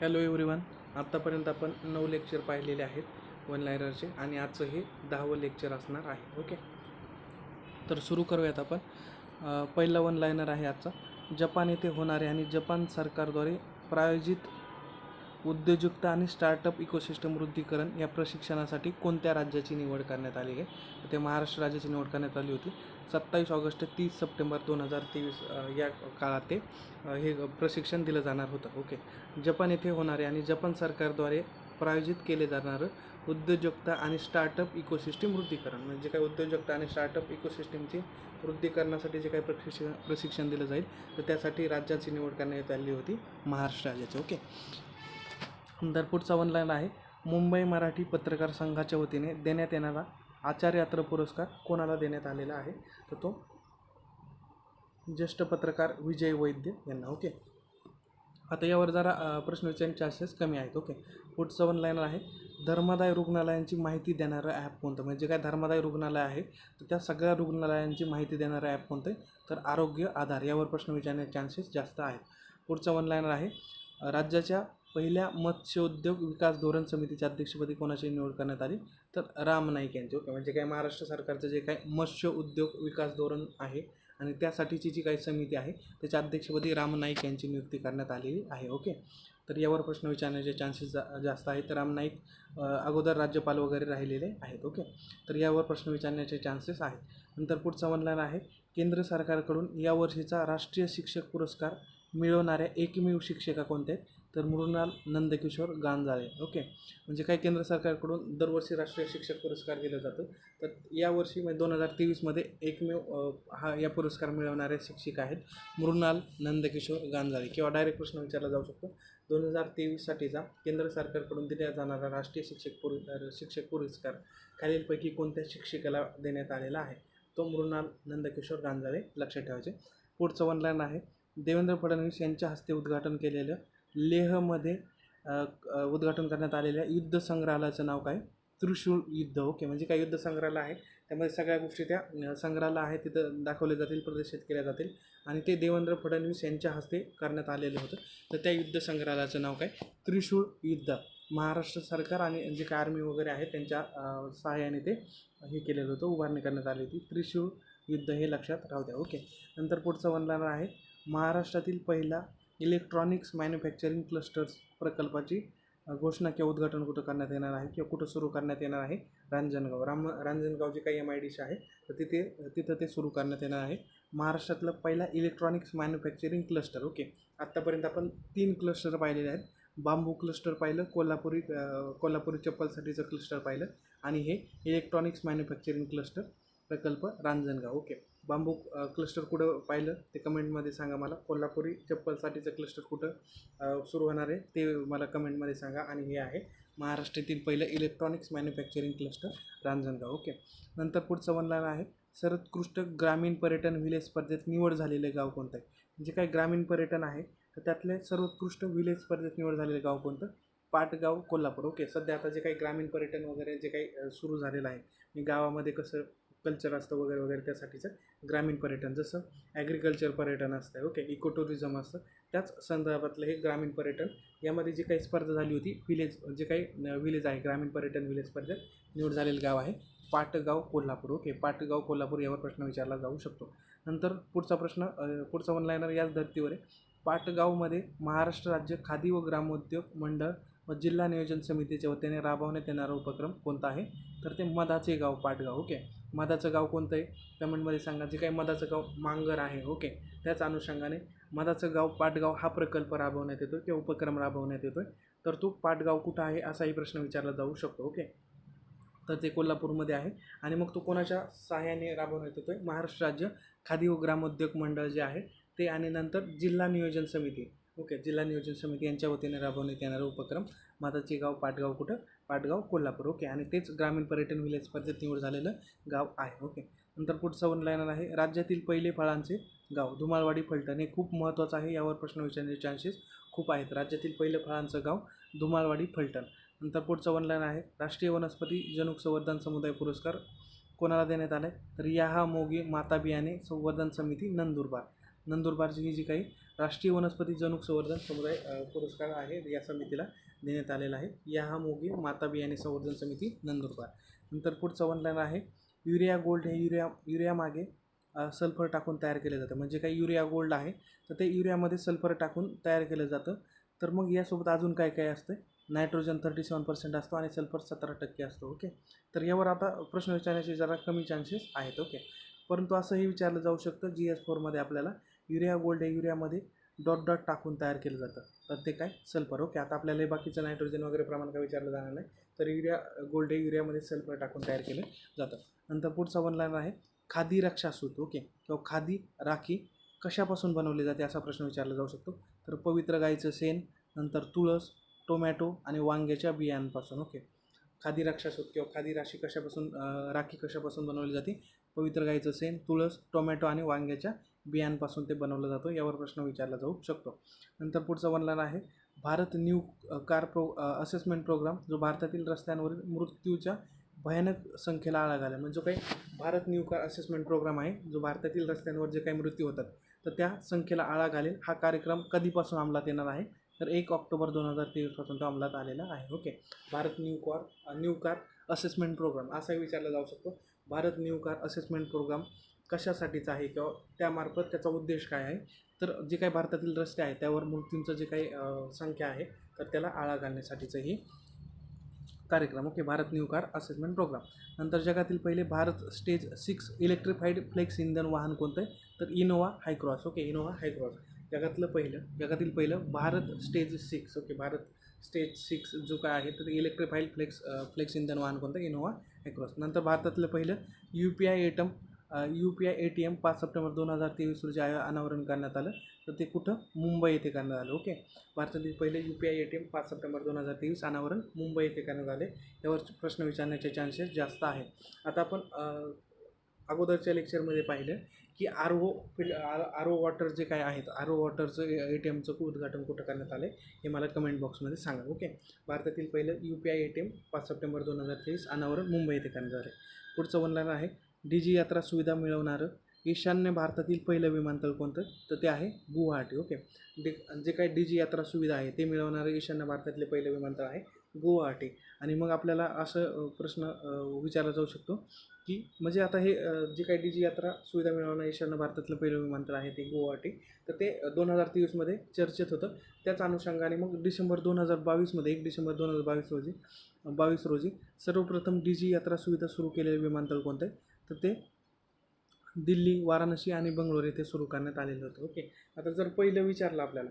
Hello everyone आत्तापर्यंत आपण नऊ लेक्चर पाहिलेले आहेत वन लायनरचे आणि आजचं हे दहावं लेक्चर असणार आहे ओके तर सुरू करूयात आपण. पहिला वन लायनर आहे आजचा. जपान येथे होणारे आणि जपान सरकारद्वारे प्रायोजित उद्योजकता आणि स्टार्टअप इकोसिस्टम वृद्धीकरण या प्रशिक्षणासाठी कोणत्या राज्याची निवड करण्यात आली आहे? ते महाराष्ट्र राज्याची निवड करण्यात आली होती. सत्तावीस ऑगस्ट तीस सप्टेंबर दोन हजार तेवीस या काळात ते हे प्रशिक्षण दिलं जाणार होतं. ओके. जपान येथे होणारे आणि जपान सरकारद्वारे प्रायोजित केले जाणारं उद्योजकता आणि स्टार्टअप इकोसिस्टीम वृद्धीकरण म्हणजे काय उद्योजकता आणि स्टार्टअप इकोसिस्टीमची वृद्धीकरणासाठी जे काही प्रशिक्षण प्रशिक्षण दिलं जाईल तर त्यासाठी राज्याची निवड करण्यात आली होती महाराष्ट्र राज्याची. ओके. नंतर पुढचा ऑनलाईन आहे. मुंबई मराठी पत्रकार संघाच्या वतीने देण्यात येणारा आचार्यात्र पुरस्कार कोणाला देण्यात आलेला आहे? तर तो ज्येष्ठ पत्रकार विजय वैद्य यांना ओके? आता यावर जरा प्रश्न विचारण्याचे चान्सेस कमी आहेत ओके? पुढचं वन लाईनर आहे. धर्मादाय रुग्णालयांची माहिती देणारं ॲप कोणतं? म्हणजे काय धर्मादाय रुग्णालय आहे तर त्या सगळ्या रुग्णालयांची माहिती देणारं ॲप कोणतं आहे? तर आरोग्य आधार यावर प्रश्न विचारण्याचे चान्सेस जास्त आहेत. पुढचं वन लाईनर आहे. राज्याच्या पहिल्या मत्स्योद्योग विकास धोरण समितीच्या अध्यक्षपदी कोणाची निवड करण्यात आली? तर राम नाईक यांची ओके. म्हणजे काय महाराष्ट्र सरकारचं जे काय मत्स्य उद्योग विकास धोरण आहे आणि त्यासाठीची जी काही समिती आहे त्याच्या अध्यक्षपदी राम नाईक यांची नियुक्ती करण्यात आलेली आहे ओके. तर यावर प्रश्न विचारण्याचे चान्सेस जा जास्त आहेत. तर राम नाईक अगोदर राज्यपाल वगैरे राहिलेले आहेत ओके. तर यावर प्रश्न विचारण्याचे चान्सेस आहेत. नंतर पुढचा म्हणणार आहे केंद्र सरकारकडून यावर्षीचा राष्ट्रीय शिक्षक पुरस्कार मिळवणाऱ्या एकमेव शिक्षिका कोणत्या आहेत? तर मृणाल नंदकिशोर गांजाळे. ओके? म्हणजे काय केंद्र सरकारकडून दरवर्षी राष्ट्रीय शिक्षक पुरस्कार दिला जातो. तर यावर्षी म्हणजे दोन हजार तेवीसमध्ये एकमेव हा या पुरस्कार मिळवणारे शिक्षिका आहेत मृणाल नंदकिशोर गांजाळे. किंवा डायरेक्ट प्रश्न विचारला जाऊ शकतो. दोन हजार तेवीससाठीचा केंद्र सरकारकडून दिला जाणारा राष्ट्रीय शिक्षक पुर शिक्षक पुरस्कार खालीलपैकी कोणत्या शिक्षिकेला देण्यात आलेला आहे? तो मृणाल नंदकिशोर गांजाळे लक्षात ठेवायचे. पुढचं वनलाईन आहे. देवेंद्र फडणवीस यांच्या हस्ते उद्घाटन केलेलं लेहमध्ये उद्घाटन करण्यात आलेल्या युद्ध संग्रहालयाचं नाव काय? त्रिशूळ युद्ध. ओके म्हणजे काय युद्ध संग्रहालय आहे? त्यामध्ये सगळ्या गोष्टी त्या संग्रहालय आहे तिथं दाखवले जातील प्रदर्शित केल्या जातील आणि ते देवेंद्र फडणवीस यांच्या हस्ते करण्यात आलेलं होतं. तर त्या युद्ध संग्रहालयाचं नाव काय? त्रिशूळ युद्ध. महाराष्ट्र सरकार आणि जे काय आर्मी वगैरे आहे त्यांच्या सहाय्याने ते हे केलेलं होतं उभारणी करण्यात आली होती. त्रिशूळ युद्ध हे लक्षात राहू द्या. ओके नंतर पुढचं वनलान आहे. महाराष्ट्रातील पहिला इलेक्ट्रॉनिक्स मॅन्युफॅक्चरिंग क्लस्टर्स प्रकल्पाची घोषणा किंवा उद्घाटन कुठं करण्यात येणार आहे किंवा कुठं सुरू करण्यात येणार आहे? रांजणगाव. राम रांजणगाव जे काही एम आय डी आहे. तर तिथे तिथं ते सुरू करण्यात येणार आहे. महाराष्ट्रातलं पहिला इलेक्ट्रॉनिक्स मॅन्युफॅक्चरिंग क्लस्टर. ओके. आत्तापर्यंत आपण तीन क्लस्टर पाहिलेले आहेत. बांबू क्लस्टर पाहिलं कोल्हापुरी कोल्हापुरी चप्पलसाठीचं क्लस्टर पाहिलं आणि हे इलेक्ट्रॉनिक्स मॅन्युफॅक्चरिंग क्लस्टर. प्रकल्प रांजणगाव. ओके. बांबू क्लस्टर कुठं पाहिलं? ते कमेंटमध्ये सांगा मला. कोल्हापुरी चप्पलसाठीचं क्लस्टर कुठं सुरू होणार आहे? ते मला कमेंटमध्ये सांगा. आणि हे आहे महाराष्ट्रातील पहिलं electronics manufacturing cluster Ranjangaon. Okay. नंतर पुढचं वनलाईन आहे. सर्वोत्कृष्ट ग्रामीण पर्यटन विलेज स्पर्धेत निवड झालेलं गाव कोणतं आहे? म्हणजे जे काही ग्रामीण पर्यटन आहे तर त्यातले सर्वोत्कृष्ट विलेज स्पर्धेत निवड झालेलं गाव कोणतं? पाटगाव कोल्हापूर. ओके. सध्या आता जे काही ग्रामीण पर्यटन वगैरे जे काही सुरू झालेलं आहे म्हणजे गावामध्ये कसं कल्चर असतं वगैरे वगैरे त्यासाठीचं ग्रामीण पर्यटन जसं ॲग्रिकल्चर पर्यटन असतं ओके इको टुरिझम असतं. त्याच संदर्भातलं हे ग्रामीण पर्यटन यामध्ये जी काही स्पर्धा झाली होती विलेज जे काही विलेज आहे ग्रामीण पर्यटन विलेज स्पर्धेत निवड झालेलं गाव आहे पाटगाव कोल्हापूर ओके पाटगाव कोल्हापूर यावर प्रश्न विचारला जाऊ शकतो. नंतर पुढचा प्रश्न अ, पुढचा ऑनलाईनर याच धर्तीवर आहे. पाटगावमध्ये महाराष्ट्र राज्य खादी व ग्रामोद्योग मंडळ व जिल्हा नियोजन समितीच्या वतीने राबवण्यात येणारा उपक्रम कोणता आहे? तर ते मधाचे गाव पाटगाव ओके मधाचं गाव कोणतं आहे? कमेंटमध्ये सांगा. जे काही मधाचं गाव मांगर आहे ओके? त्याच अनुषंगाने मधाचं गाव पाटगाव हा प्रकल्प राबवण्यात येतो किंवा उपक्रम राबवण्यात येतो तर तो पाटगाव कुठं आहे असाही प्रश्न विचारला जाऊ शकतो ओके? तर ते कोल्हापूरमध्ये आहे आणि मग तो कोणाच्या सहाय्याने राबवण्यात येतो आहे महाराष्ट्र राज्य खादी व ग्रामोद्योग मंडळ जे आहे ते आणि नंतर जिल्हा नियोजन समिती ओके? जिल्हा नियोजन समिती यांच्या वतीने राबवण्यात येणारा उपक्रम. माताचे गाव पाटगाव कुठं? पाटगाव कोल्हापूर. ओके आणि तेच ग्रामीण पर्यटन विलेज स्पर्धेत निवड झालेलं गाव आहे. ओके नंतर पुढचं वन आहे राज्यातील पहिले फळांचे गाव. धुमाळवाडी फलटण हे खूप महत्त्वाचं आहे यावर प्रश्न विचारण्याचे चान्सेस खूप आहेत. राज्यातील पहिलं फळांचं गाव धुमाळवाडी फलटण. नंतर पुढचं वन आहे राष्ट्रीय वनस्पती जनुक संवर्धन समुदाय पुरस्कार कोणाला देण्यात आला आहे तर याहा मोगी माता बियाणे संवर्धन समिती नंदुरबार. नंदुरबारची ही जी काही राष्ट्रीय वनस्पती जनुक संवर्धन समुदाय पुरस्कार आहे या समितीला देण्यात आलेला आहे. या हा मोगी माता बियाणे संवर्धन समिती नंदुरबार. नंतर पुढचं ऑनलाईन आहे. युरिया गोल्ड हे युरिया युरियामागे सल्फर टाकून तयार केलं जातं. म्हणजे काही युरिया गोल्ड आहे तर ते युरियामध्ये सल्फर टाकून तयार केलं जातं. तर मग यासोबत अजून काय काय असतं? नायट्रोजन थर्टी सेवन पर्सेंट असतो आणि सल्फर सतरा टक्के असतो ओके? तर यावर आता प्रश्न विचारण्याचे जरा कमी चान्सेस आहेत ओके? परंतु असंही विचारलं जाऊ शकतं जी एस फोरमध्ये आपल्याला युरिया गोल्ड हे युरियामध्ये डॉट डॉट टाकून तयार केलं जातं. तर ते काय? सल्फर. ओके आता आपल्याला बाकीचं नायट्रोजन वगैरे प्रमाण काय विचारलं जाणार नाही. तर युरिया गोल्ड हे युरियामध्ये सल्फर टाकून तयार केलं जातं. नंतर पुढचा वन आहे खादी रक्षासूत. ओके किंवा खादी राखी कशापासून बनवली जाते असा प्रश्न विचारला जाऊ शकतो. तर पवित्र गाईचं सेन नंतर तुळस टोमॅटो आणि वांग्याच्या बियांपासून. ओके खादी रक्षासूत किंवा खादी राशी कशापासून राखी कशापासून बनवली जाते? पवित्र गाईचं सेन तुळस टोमॅटो आणि वांग्याच्या बियांपासून ते बनवलं जातो यावर प्रश्न विचारला जाऊ शकतो. नंतर पुढचा बनलेला आहे. Bharat new car pro assessment programme जो भारतातील रस्त्यांवरील मृत्यूच्या भयानक संख्येला आळा घाला म्हणजे जो काही Bharat new car assessment programme आहे जो भारतातील रस्त्यांवर जे काही मृत्यू होतात तर त्या संख्येला आळा घालेल. हा कार्यक्रम कधीपासून अंमलात येणार आहे? तर एक ऑक्टोबर दोन हजार तेवीसपासून तो अंमलात आलेला आहे. Okay. Bharat new car new car assessment programme असाही विचारला जाऊ शकतो. Bharat new car assessment programme कशासाठीचा आहे किंवा त्यामार्फत त्याचा उद्देश काय आहे तर जे काही भारतातील रस्ते आहेत त्यावर मूर्तींचं जे काही संख्या आहे तर त्याला आळा घालण्यासाठीचंही कार्यक्रम okay Bharat new car assessment programme नंतर जगातील पहिले Bharat stage six electrified flex इंधन वाहन कोणतं आहे तर Innova Hycross okay Innova Hycross जगातलं पहिलं जगातील पहिलं Bharat stage six okay Bharat stage six जो काय आहे तर इलेक्ट्रिफाईड फ्लेक्स फ्लेक्स इंधन वाहन कोणतं इनोवा हायक्रॉस नंतर भारतातलं पहिलं U P I ATM U P I A T M पाच सप्टेंबर दोन हजार तेवीस रोजी आय- अनावरण करण्यात आलं. तर ते कुठं? मुंबई येथे करण्यात आलं. ओके? भारतातील पहिले U P I A T M पाच सप्टेंबर दोन हजार तेवीस अनावरण मुंबई येथे करण्यात आले. यावर प्रश्न विचारण्याचे चान्सेस जास्त आहे आता आपण अगोदरच्या लेक्चरमध्ये पाहिलं की R O fill R O water जे काय आहेत आर ओ वॉटरचं ए टी एमचं उद्घाटन कुठं करण्यात आलं हे मला कमेंट बॉक्समध्ये सांगा. ओके? भारतातील पहिलं U P I A T M पाच सप्टेंबर दोन हजार तेवीस अनावरण मुंबई येथे करण्यात आले पुढचं वनलाईन आहे डी जी यात्रा सुविधा मिळवणारं ईशान्य भारतातील पहिलं विमानतळ कोणतं? तर ते आहे गुवाहाटी ओके? डे जे काही डी जी यात्रा सुविधा आहे ते मिळवणारं ईशान्य भारतातले पहिलं विमानतळ आहे गुवाहाटी. आणि मग आपल्याला असं प्रश्न विचारला जाऊ शकतो की म्हणजे आता हे जे काही डी जी यात्रा सुविधा मिळवणं ईशान्य भारतातलं पहिलं विमानतळ आहे ते गुवाहाटी. तर ते दोन हजार तेवीसमध्ये चर्चेत होतं. त्याच अनुषंगाने मग डिसेंबर दोन हजार बावीसमध्ये एक डिसेंबर दोन हजार बावीस रोजी बावीस रोजी सर्वप्रथम डी जी यात्रा सुविधा सुरू केलेले विमानतळ कोणतं आहे? तर ते दिल्ली वाराणसी आणि बंगलोर येथे सुरू करण्यात आलेलं होतं. ओके. आता जर पहिलं विचारलं आपल्याला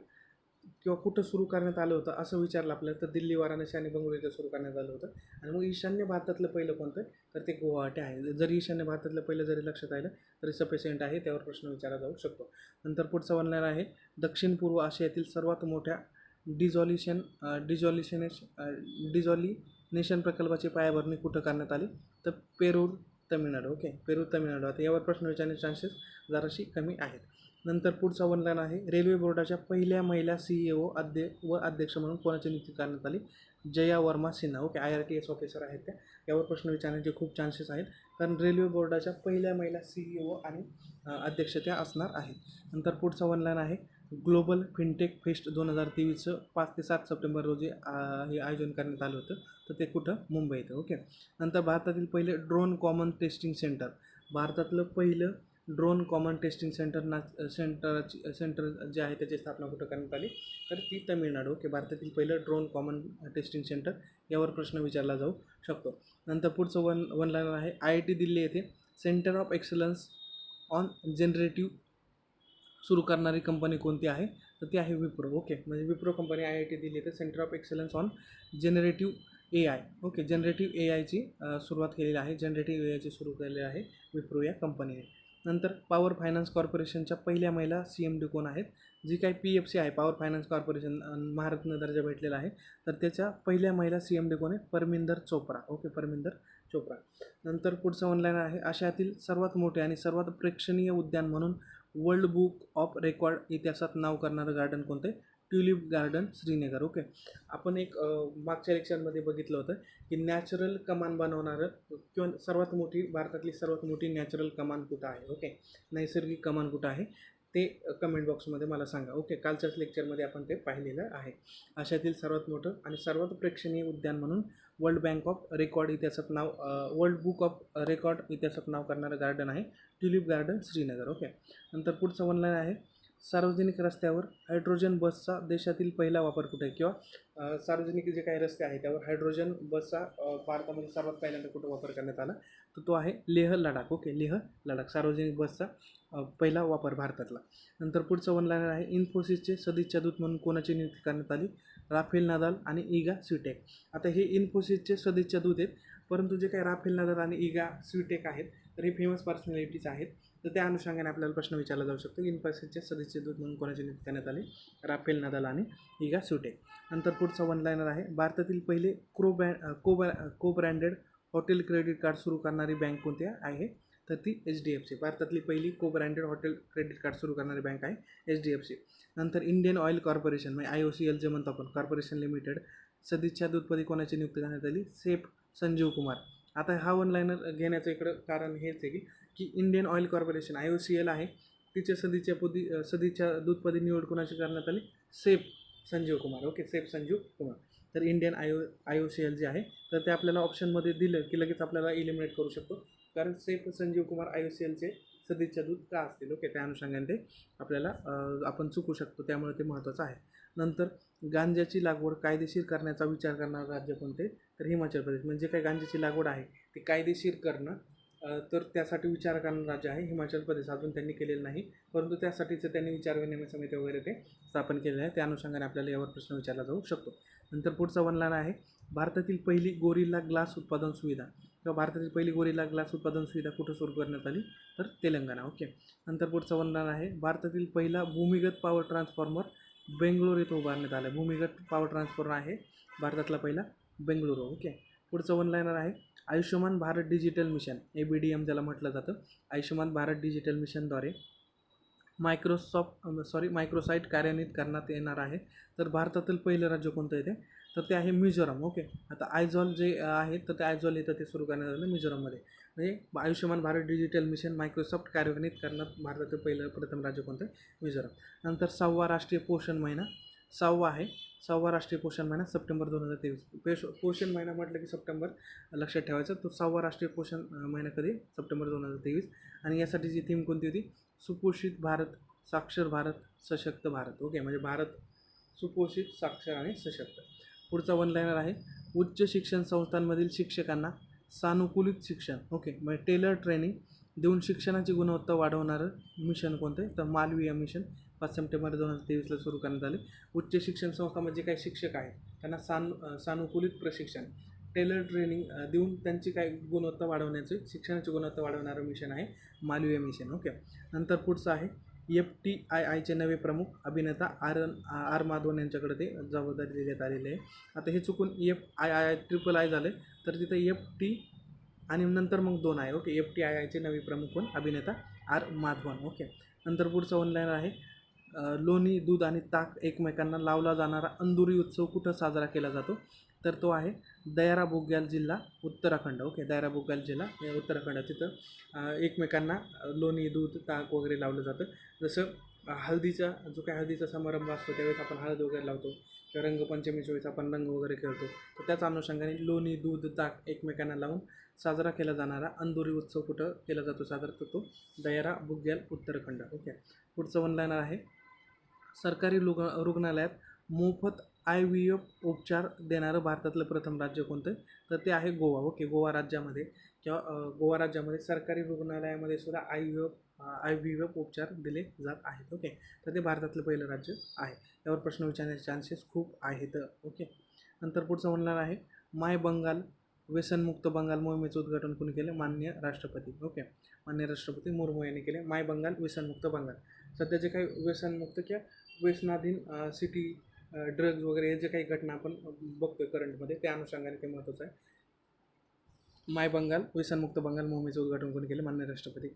किंवा कुठं सुरू करण्यात आलं होतं असं विचारलं आपल्याला तर दिल्ली वाराणसी आणि बंगलोर येथे सुरू करण्यात आलं होतं. आणि मग ईशान्य भारतातलं पहिलं कोणतं? तर ते गुवाहाटी आहे. जरी ईशान्य भारतातलं पहिलं जरी लक्षात आलं तरी सफिशियंट आहे त्यावर प्रश्न विचारला जाऊ शकतो. नंतर पुढचं वनलाईन आहे दक्षिण पूर्व आशियातील सर्वात मोठ्या डिझॉल्युशन डिझॉल्युशनेश डिझॉलिनेशन प्रकल्पाची पायाभरणी कुठं करण्यात आली? तर पेरूर तमिळनाडू. ओके. पेरू तमिळनाडू. आता यावर प्रश्न विचारण्याचे चान्सेस जराशी कमी आहेत. नंतर पुढचा वनलाईन आहे. रेल्वे बोर्डाच्या पहिल्या महिला सी ई ओ अध्य व अध्यक्ष म्हणून कोणाची नियुक्ती करण्यात आली? Jaya Varma Sinha. Okay. I R T S officer आहेत त्या. यावर प्रश्न विचारण्याचे खूप चान्सेस आहेत. कारण रेल्वे बोर्डाच्या पहिल्या महिला सी ई ओ आणि अध्यक्ष त्या असणार आहेत. नंतर पुढचा वनलाईन आहे. ग्लोबल फिनटेक फेस्ट दोन हजार तेवीसचं पाच ते सात सप्टेंबर रोजी हे आयोजन करण्यात आलं होतं. तर ते कुठं? मुंबई इथं. ओके. नंतर भारतातील पहिले ड्रोन कॉमन टेस्टिंग सेंटर. भारतातलं पहिलं ड्रोन कॉमन टेस्टिंग सेंटर ना सेंटरची सेंटर जे आहे त्याची स्थापना कुठं करण्यात आली? तर ती तमिळनाडू. ओके. भारतातील पहिलं ड्रोन कॉमन टेस्टिंग सेंटर यावर प्रश्न विचारला जाऊ शकतो. नंतर पुढचं वन वन लाईनर आहे आय आय टी दिल्ली येथे. Centre of excellence on generative सुरू करणारी कंपनी कोणती आहे? तर ती आहे विप्रो. ओके. म्हणजे Wipro company I I T Delhi तर centre of excellence on generative A I okay generative A आयची सुरुवात केलेली आहे. जनरेटिव्ह ए आयची सुरू केलेली आहे विप्रो या कंपनीने. नंतर पॉवर फायनान्स कॉर्पोरेशनच्या पहिल्या महिला सी एम डी कोण आहेत? जी काही पी एफ सी आहे पॉवर फायनान्स कॉर्पोरेशन महारत्न दर्जा भेटलेला आहे. तर त्याच्या पहिल्या महिला सी एम डी कोण आहे परमिंदर चोप्रा. ओके. परमिंदर चोप्रा. नंतर पुढचं ऑनलाईन आहे. आशियातील सर्वात मोठे आणि सर्वात प्रेक्षणीय उद्यान म्हणून वर्ल्ड बुक ऑफ रेकॉर्ड इतिहासात नाव करणारं गार्डन कोणतं आहे ट्युलिप गार्डन श्रीनगर. ओके. आपण एक मागच्या लेक्चरमध्ये बघितलं होतं की नॅचरल कमान बनवणारं किंवा सर्वात मोठी भारतातली सर्वात मोठी नॅचरल कमान कुठं आहे? ओके. नैसर्गिक कमान कुठं आहे? ते कमेंट बॉक्समध्ये मला सांगा. ओके. कालच्याच लेक्चरमध्ये आपण ते पाहिलेलं आहे. आशियातील सर्वात मोठं आणि सर्वात प्रेक्षणीय उद्यान म्हणून वर्ल्ड बँक ऑफ रेकॉर्ड इतिहासात नाव वर्ल्ड बुक ऑफ रेकॉर्ड इतिहासात नाव करणारं गार्डन आहे ट्युलिप गार्डन श्रीनगर. ओके. नंतर पुढचं वनलाईन आहे सार्वजनिक रस्त्यावर हायड्रोजन बसचा देशातील पहिला वापर कुठे किंवा सार्वजनिक जे काही रस्ते आहेत त्यावर हायड्रोजन बसचा भारतामध्ये सर्वात पहिल्यांदा कुठं वापर करण्यात आला? तर तो आहे लेह लडाख. ओके लेह लडाख सार्वजनिक बसचा पहिला वापर भारतातला. नंतर पुढचं वनलायनर आहे इन्फोसिसचे सदिच्छा दूत म्हणून कोणाची नियुक्ती करण्यात आली? राफेल नादाल आणि इगा स्वीटेक. आता हे इन्फोसिसचे सदिच्छा दूत आहेत परंतु जे काही राफेल नादाल आणि इगा स्वीटेक आहेत तर हे फेमस पर्सनॅलिटीज आहेत. तर त्या अनुषंगाने आपल्याला प्रश्न विचारला जाऊ शकतो इन्फोसिसचे सदस्य दूत म्हणून कोणाची नियुक्ती करण्यात आली? राफेल नादाल आणि इगा स्वीटेक. नंतर पुढचा वन लायनर आहे भारतातील पहिले क्रो ब्रँड को ब्रॅ को ब्रँडेड हॉटेल क्रेडिट कार्ड सुरू करणारी बँक कोणती आहे तर ती एच डी एफ सी भारतातली पहिली को ब्रँडेड हॉटेल क्रेडिट कार्ड सुरू करणारी बँक आहे एच डी एफ सी नंतर इंडियन ऑइल कॉर्पोरेशन म्हणजे आय ओ सी एल जे म्हणतो आपण कॉर्पोरेशन लिमिटेड सदिच्छा दूधपदी कोणाची नियुक्ती करण्यात आली? सेफ संजीव कुमार. आता हा वन लाईनर घेण्याचं इकडं कारण हेच आहे की की Indian oil corporation I O C L आहे. तिच्या सदीच्या पदी सदीच्या दूधपदी निवड कोणाची करण्यात आली? Chef Sanjeev Kumar. Okay chef Sanjeev Kumar. तर Indian I O I O C L जे आहे तर ते आपल्याला ऑप्शनमध्ये दिलं की लगेच आपल्याला इलिमिनेट करू शकतो. कारण chef Sanjeev Kumar I O C एलचे सदिच्छा दूत का असतील? ओके त्या अनुषंगाने ते आपल्याला आपण चुकू शकतो त्यामुळे ते महत्त्वाचं आहे. नंतर गांज्याची लागवड कायदेशीर करण्याचा विचार करणारं राज्य कोणते? तर हिमाचल प्रदेश. म्हणजे काय गांज्याची लागवड आहे ती कायदेशीर करणं तर त्यासाठी विचार करणारं राज्य आहे हिमाचल प्रदेश. अजून त्यांनी केलेलं नाही परंतु त्यासाठीचं त्यांनी विचार विनिमय समिती वगैरे ते स्थापन केलेलं आहे. त्या अनुषंगाने आपल्याला यावर प्रश्न विचारला जाऊ शकतो. नंतर पुढचा वनलान आहे भारतातील पहिली गोरिल्ला ग्लास उत्पादन सुविधा. किंवा भारतातील पहिली गोरिला ग्लास उत्पादन सुविधा कुठं सुरू करण्यात आली? तर तेलंगणा. ओके. नंतर पुढचं वनलान आहे. भारतातील पहिला भूमिगत पॉवर ट्रान्सफॉर्मर बेंगलोर येथे उभारण्यात आला भूमिगत पॉवर ट्रान्सफॉर्मर आहे भारतातला पहिला बेंगळुरू. ओके. पुढचं वन लायनर आहे. Ayushman Bharat digital mission A B D M ज्याला म्हटलं जातं. आयुष्यमान भारत डिजिटल मिशनद्वारे मायक्रोसॉफ्ट सॉरी मायक्रोसाईट कार्यान्वित करण्यात येणार आहे. तर भारतातील पहिलं राज्य कोणतं येते तर ते आहे मिझोराम ओके. आता आयझॉल जे आहे तर ते आयझॉल येतं ते सुरू करण्यात आलं मिझोराममध्ये. म्हणजे Ayushman Bharat digital mission Microsoft कार्यान्वित करण्यात भारतातील पहिलं प्रथम राज्य कोणतं आहे? मिझोराम. नंतर सहावा राष्ट्रीय पोषण महिना. सहावा आहे सहावा राष्ट्रीय पोषण महिना सप्टेंबर दोन हजार तेवीस. पेश पोषण महिना म्हटलं की सप्टेंबर लक्षात ठेवायचं. तो सहावा राष्ट्रीय पोषण महिना कधी? सप्टेंबर दोन हजार तेवीस. आणि यासाठी जी थीम कोणती होती? सुपोषित भारत साक्षर भारत सशक्त भारत. ओके म्हणजे भारत सुपोषित साक्षर आणि सशक्त. पुढचा वन लाईनर आहे. उच्च शिक्षण संस्थांमधील शिक्षकांना सानुकूलित शिक्षण. ओके म्हणजे टेलर ट्रेनिंग देऊन शिक्षणाची गुणवत्ता वाढवणारं मिशन कोणतं आहे? तर मालवीय मिशन पाच सप्टेंबर दोन हजार तेवीसला सुरू करण्यात आले. उच्च शिक्षण संस्थामध्ये जे काही शिक्षक आहेत त्यांना सानु सानुकूलित प्रशिक्षण टेलर ट्रेनिंग देऊन त्यांची काय गुणवत्ता वाढवण्याचे शिक्षणाची गुणवत्ता वाढवणारं मिशन आहे मालवीय मिशन ओके नंतर पुढचं आहे. एफ टी आय आयचे नवे प्रमुख अभिनेता आर एन आर माधवन यांच्याकडे ते जबाबदारी देण्यात आलेली आहे. आता हे चुकून F I I I triple I झाले तर तिथं एफ टी आणि नंतर मग दोन आहे ओके एफ टी आय आयचे नवे प्रमुख कोण? अभिनेता आर माधवन ओके नंतर पुढचं ऑनलाईन आहे. लोणी दूध आणि ताक एकमेकांना लावला जाणारा अंदुरी उत्सव कुठं साजरा केला जातो? तर तो आहे दयारा बुग्याल जिल्हा उत्तराखंड. ओके दयारा बुग्याल जिल्हा उत्तराखंड तिथं एकमेकांना लोणी दूध ताक वगैरे लावलं जातं. जसं हळदीचा जो काही हळदीचा समारंभ असतो त्यावेळेस आपण हळद वगैरे लावतो. किंवा रंगपंचमीच्या वेळेस आपण रंग वगैरे खेळतो. तर त्याच अनुषंगाने लोणी दूध ताक एकमेकांना लावून साजरा केला जाणारा अंदुरी उत्सव कुठं केला जातो? साजरा तर तो दयारा बुग्याल उत्तराखंड. ओके पुढचं वनलाईनर आहे. सरकारी रुग्ण रुग्णालयात मोफत आय व्ही एफ उपचार देणारं भारतातलं प्रथम राज्य कोणतं? तर ते आहे गोवा. ओके गोवा राज्यामध्ये किंवा गोवा राज्यामध्ये सरकारी रुग्णालयामध्ये सुद्धा I V F I V F उपचार दिले जात आहेत. ओके तर ते भारतातलं पहिलं राज्य आहे. यावर प्रश्न विचारण्याचे चान्सेस खूप आहेत. ओके नंतर पुढचं म्हणणार आहे माय बंगाल व्यसनमुक्त बंगाल मोहिमेचं उद्घाटन कोणी केलं? मान्य राष्ट्रपती. ओके मान्य राष्ट्रपती मुर्मू यांनी केले. माय बंगाल व्यसनमुक्त बंगाल. सध्याचे काही व्यसनमुक्त किंवा व्यसनाधीन सिटी ड्रग्ज वगैरे हे जे काही घटना आपण बघतोय करंटमध्ये त्या अनुषंगाने ते महत्त्वाचं आहे. माय बंगाल व्यसनमुक्त बंगाल मोहिमेचं उद्घाटन कोणी केलं? मान्य राष्ट्रपती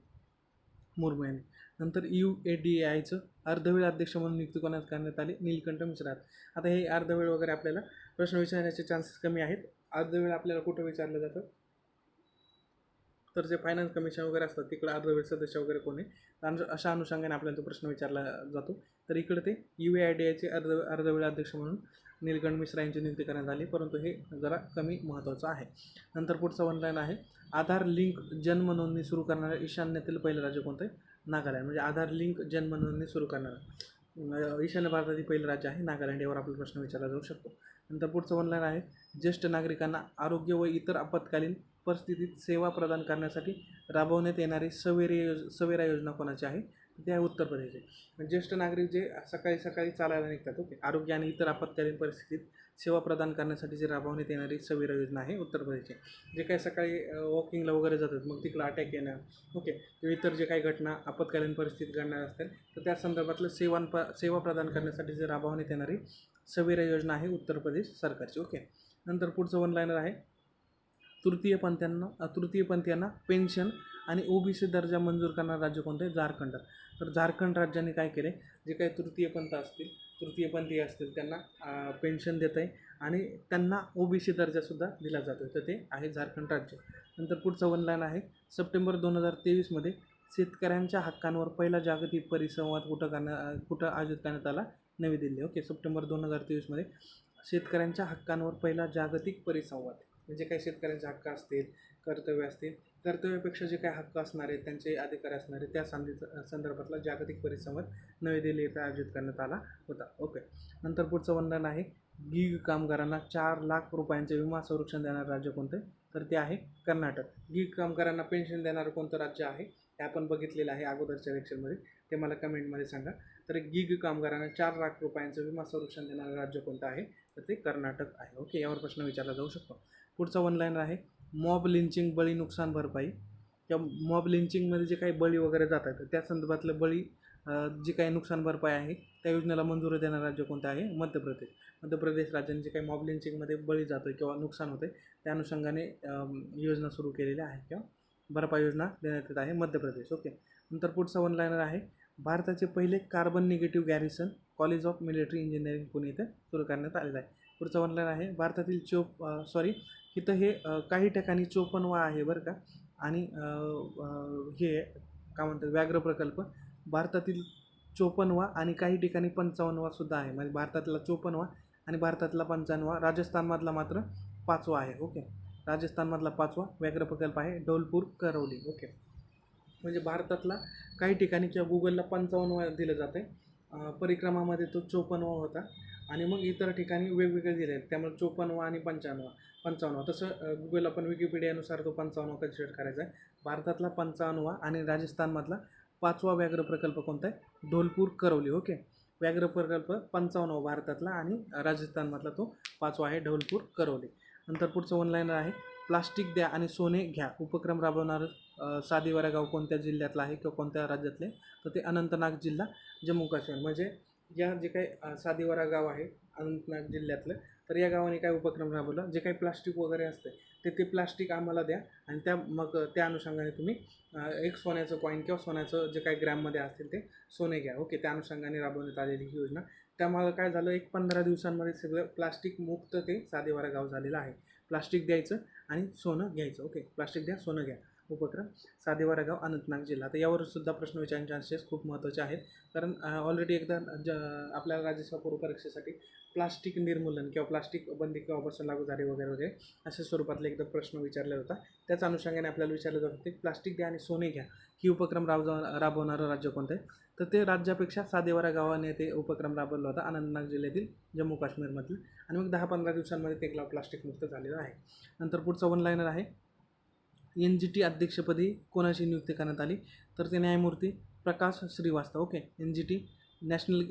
मुर्मू यांनी. नंतर यू ए डी ए आयचं अर्धवेळ अध्यक्ष म्हणून नियुक्ती करण्यात करण्यात आली नीलकंठ मिश्रात आता हे अर्धवेळ वगैरे आपल्याला प्रश्न विचारण्याचे चान्सेस कमी आहेत. अर्धवेळ आपल्याला कुठं विचारलं जातं? तर जे फायनान्स कमिशन वगैरे असतात तिकडं अर्धवेळ सदस्य वगैरे कोणी आणि अशा अनुषंगाने आपल्याला तो प्रश्न विचारला जातो. तर इकडे ते यू ए आय डी आयचे अर्ध अर्धवेळ अध्यक्ष म्हणून निलकंठ मिश्रा यांची नियुक्ती करण्यात आली परंतु हे जरा कमी महत्त्वाचं आहे. नंतर पुढचं ऑनलाईन आहे आधार लिंक जन्म नोंदणी सुरू करणाऱ्या ईशान्येतील पहिलं राज्य कोणतं आहे? नागालँड. म्हणजे आधार लिंक जन्म नोंदणी सुरू करणारं. ईशान्य भारतातील पहिलं राज्य आहे नागालँड यावर आपला प्रश्न विचारला जाऊ शकतो. नंतर पुढचं ऑनलाईन आहे ज्येष्ठ नागरिकांना आरोग्य व इतर आपत्कालीन परिस्थितीत सेवा प्रदान करण्यासाठी राबवण्यात येणारी सवेरी योज सवेरा योजना कोणाची आहे? ते आहे उत्तर प्रदेशचे. ज्येष्ठ नागरिक जे सकाळी सकाळी चालायला निघतात ओके. आरोग्य आणि इतर आपत्कालीन परिस्थितीत सेवा प्रदान करण्यासाठी जे राबवण्यात येणारी सवेरा योजना आहे उत्तर प्रदेशची. जे काही सकाळी वॉकिंगला वगैरे जातात मग तिकडं अटॅक येणं ओके. किंवा इतर जे काही घटना आपत्कालीन परिस्थितीत घडणार असतील तर त्या संदर्भातलं सेवां प सेवा प्रदान करण्यासाठी जे राबवण्यात येणारी सवेरा योजना आहे उत्तर प्रदेश सरकारची ओके. नंतर पुढचं वन लाईनर आहे. तृतीयपंथ्यांना तृतीयपंथीयांना पेन्शन आणि ओबीसी दर्जा मंजूर करणारं राज्य कोणतं आहे? झारखंड. तर झारखंड राज्याने काय केले जे काही तृतीयपंथ असतील तृतीयपंथी असतील त्यांना पेन्शन देत आहे आणि त्यांना ओबीसी दर्जासुद्धा दिला जातो तर ते आहे झारखंड राज्य. नंतर पुढचं वन लाईन आहे. सप्टेंबर दोन हजार तेवीसमध्ये शेतकऱ्यांच्या हक्कांवर पहिला जागतिक परिसंवाद कुठं करण्या कुठं आयोजित करण्यात आला? नवी दिल्ली. ओके सप्टेंबर दोन हजार तेवीसमध्ये शेतकऱ्यांच्या हक्कांवर पहिला जागतिक परिसंवाद. म्हणजे काही शेतकऱ्यांचे हक्क असतील कर्तव्य असतील कर्तव्यापेक्षा जे काही हक्क असणार आहेत त्यांचे अधिकार असणार आहेत त्या संधी संदर्भातला जागतिक परिसंवाद नवी दिल्ली येथे आयोजित करण्यात आला होता. ओके. नंतर पुढचं वंदन आहे गीग कामगारांना चार लाख रुपयांचे विमा संरक्षण देणारं राज्य कोणतं? आहे तर ते आहे कर्नाटक. गीग कामगारांना पेन्शन देणारं कोणतं राज्य आहे? हे आपण बघितलेलं आहे अगोदरच्या लेक्चरमध्ये. ते मला कमेंटमध्ये सांगा. तर गीग कामगारांना चार लाख रुपयांचं विमा संरक्षण देणारं राज्य कोणतं आहे? तर ते कर्नाटक आहे. ओके. यावर प्रश्न विचारला जाऊ शकतो. पुढचा वन लाईनर आहे मॉब लिंचिंग बळी नुकसान भरपाई. किंवा मॉब लिंचिंगमध्ये जे काही बळी वगैरे जातात त्या संदर्भातलं बळी जी काही नुकसान भरपाई आहे त्या योजनेला मंजुरी देणारं राज्य कोणतं आहे? मध्य प्रदेश. मध्य प्रदेश राज्याने जे काही मॉब लिंचिंगमध्ये बळी जातो आहे किंवा नुकसान होते त्या अनुषंगाने योजना सुरू केलेल्या आहे किंवा भरपाई योजना देण्यात येत आहे मध्य प्रदेश. ओके. नंतर पुढचा वन लाईनर आहे भारताचे पहिले carbon negative garrison college of military engineering Pune इथे सुरू करण्यात आलेलं आहे. पुढचा वनलाईन आहे. भारतातील चोप सॉरी इथं हे काही ठिकाणी चोपन्नवा आहे बरं का. आणि हे काय म्हणतात व्याघ्र प्रकल्प. भारतातील चोपन्नवा आणि काही ठिकाणी पंचावन्नवा सुद्धा आहे. म्हणजे भारतातला चोपन्नवा आणि भारतातला पंचावन्नवा राजस्थानमधला मात्र पाचवा आहे. ओके. राजस्थानमधला पाचवा व्याघ्र प्रकल्प आहे. डौलपूर करवली. ओके. म्हणजे भारतातला काही ठिकाणी किंवा गुगलला पंचावन्नवा दिलं जातं आहे परिक्रमामध्ये तो चोपन्नवा होता. आणि मग इतर ठिकाणी वेगवेगळे दिले. आहेत त्यामुळे चोपन्नवा आणि पंच्याण्णव पंचावन्न. तसं गुगल आपण विकिपीडियानुसार तो पंचावन्न कन्सिडर करायचा आहे? भारतातला पंचावन्नवा आणि राजस्थानमधला पाचवा व्याघ्र प्रकल्प कोणता आहे? ढोलपूर करवली. ओके? व्याघ्र प्रकल्प पंचावन्नवा भारतातला आणि राजस्थानमधला तो पाचवा आहे ढोलपूर करवली. नंतर पुढचं ऑनलाईनर आहे. प्लास्टिक द्या आणि सोने घ्या. उपक्रम राबवणारं सादिवारा गाव कोणत्या जिल्ह्यातला आहे किंवा कोणत्या राज्यातले तर ते अनंतनाग जिल्हा जम्मू काश्मीर म्हणजे या जे काही सादेवारा गाव आहे अनंतनाग जिल्ह्यातलं तर या गावाने काय उपक्रम राबवला? जे काही प्लास्टिक वगैरे असते ते ते प्लास्टिक आम्हाला द्या आणि त्या मग त्या अनुषंगाने तुम्ही एक सोन्याचं कॉईन किंवा सोन्याचं जे काही ग्रॅममध्ये असतील ते सोने घ्या. ओके त्या अनुषंगाने राबवण्यात आलेली ही योजना. त्यामुळं काय झालं? एक पंधरा दिवसांमध्ये सगळं प्लास्टिक मुक्त ते सादेवारा गाव झालेलं आहे. प्लास्टिक द्यायचं आणि सोनं घ्यायचं. ओके प्लास्टिक द्या सोनं घ्या. उपक्रम सादेवारा गाव अनंतनाग जिल्हा. तर यावर सुद्धा प्रश्न विचारण्याचे चान्सेस खूप महत्त्वाचे आहेत. कारण ऑलरेडी एकदा ज आपल्या राज्यसभा पूर्व परीक्षेसाठी प्लास्टिक निर्मूलन किंवा प्लास्टिक बंदी किंवा ऑपरेशन लागू झाली वगैरे वगैरे अशा स्वरूपातला एकदा प्रश्न विचारला होता. त्याच अनुषंगाने आपल्याला विचारलं जात होते प्लास्टिक द्या आणि सोने घ्या. ही उपक्रम राबव राबवणारं राज्य कोणतं आहे? तर ते राज्यापेक्षा सादेवारा गावाने ते उपक्रम राबवला होता अनंतनाग जिल्ह्यातील जम्मू काश्मीरमधील आणि मग दहा पंधरा दिवसांमध्ये ते गाव प्लास्टिक मुक्त झालेलं आहे. नंतर पुढचं वन लाईनर आहे. एन जी टी अध्यक्षपदी कोणाची नियुक्ती करण्यात आली? तर ते न्यायमूर्ती Prakash Shrivastava okay? N G T national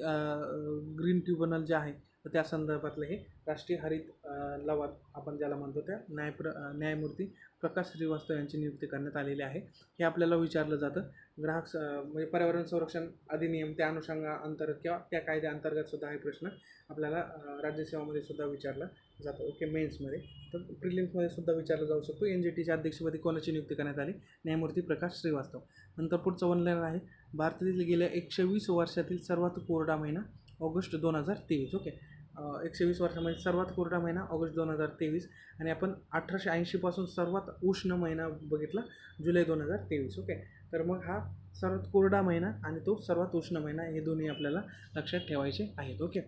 green tribunal जे आहे तर त्या संदर्भातलं हे राष्ट्रीय हरित लवाद आपण ज्याला म्हणतो त्या न्यायप्र न्यायमूर्ती प्रकाश श्रीवास्तव यांची नियुक्ती करण्यात आलेली आहे. हे आपल्याला विचारलं जातं. ग्राहक स म्हणजे पर्यावरण संरक्षण अधिनियम त्या अनुषंगा अंतर्गत किंवा त्या कायद्याअंतर्गत सुद्धा हे प्रश्न आपल्याला राज्यसेवामध्ये सुद्धा विचारला जातो. ओके मेन्समध्ये. तर प्रिलिम्समध्ये सुद्धा विचारला जाऊ शकतो. एन जी टीच्या अध्यक्षपदी कोणाची नियुक्ती करण्यात आली? न्यायमूर्ती प्रकाश श्रीवास्तव. नंतर पुढचं वनलाईन आहे. भारतातील गेल्या एकशे वीस वर्षातील सर्वात कोरडा महिना ऑगस्ट दोन हजार तेवीस. ओके. एकशे वीस वर्षामध्ये सर्वात कोरडा महिना ऑगस्ट दोन हजार तेवीस आणि आपण अठराशे ऐंशीपासून सर्वात उष्ण महिना बघितला जुलै दोन हजार तेवीस ओके तर मग हा सर्वात कोरडा महिना आणि तो सर्वात उष्ण महिना हे दोन्ही आपल्याला लक्षात ठेवायचे आहेत ओके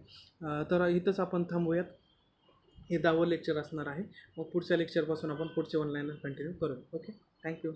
तर इथंच आपण थांबूयात. हे दहावं लेक्चर असणार आहे. मग पुढच्या लेक्चरपासून आपण पुढचे ऑनलाईन कंटिन्यू करू ओके थँक्यू